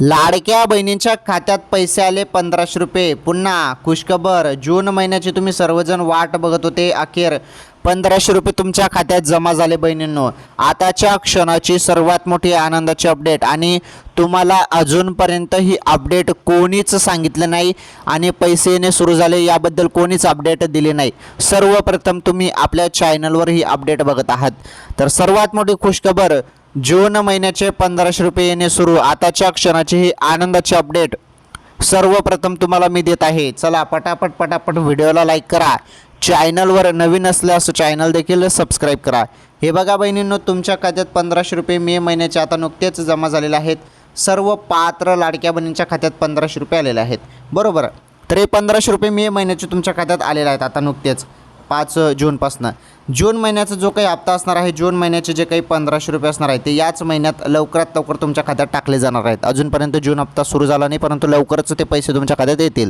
लाडक्या बहिणींच्या खात्यात पैसे आले पंधराशे रुपये. पुन्हा खुशखबर. जून महिन्याची तुम्ही सर्वजण वाट बघत होते अखेर पंधराशे रुपये तुमच्या खात्यात जमा झाले बहिणींनो. आताच्या क्षणाची सर्वात मोठी आनंदाची अपडेट आणि तुम्हाला अजूनपर्यंत ही अपडेट कोणीच सांगितलं नाही आणि पैसे येणे सुरू झाले याबद्दल कोणीच अपडेट दिली नाही. सर्वप्रथम तुम्ही आपल्या चॅनलवर ही अपडेट बघत आहात. तर सर्वात मोठी खुशखबर जून महिन्याचे पंधराशे रुपये येणे सुरू. आताच्या क्षणाची ही आनंदाची अपडेट. सर्वप्रथम तुम्हाला मी देत आहे. चला पटापट पटापट व्हिडिओला लाईक करा. चॅनलवर नवीन असल्यास चॅनल देखील सबस्क्राईब करा. हे बघा बहिणींनो तुमच्या खात्यात पंधराशे रुपये मे महिन्याचे आता नुकतेच जमा झालेले आहेत. सर्व पात्र लाडक्या बहिणींच्या खात्यात पंधराशे रुपये आलेले आहेत. बरोबर. तर हे पंधराशे रुपये मे महिन्याचे तुमच्या खात्यात आलेले आहेत आता नुकतेच. पाच जूनपासनं. जून महिन्याचा जो काही हप्ता असणार आहे जून महिन्याचे जे काही पंधराशे रुपये असणार आहे ते याच महिन्यात लवकरात लवकर तुमच्या खात्यात टाकले जाणार आहेत. अजूनपर्यंत जून हप्ता सुरू झाला नाही परंतु लवकरच ते पैसे तुमच्या खात्यात येतील.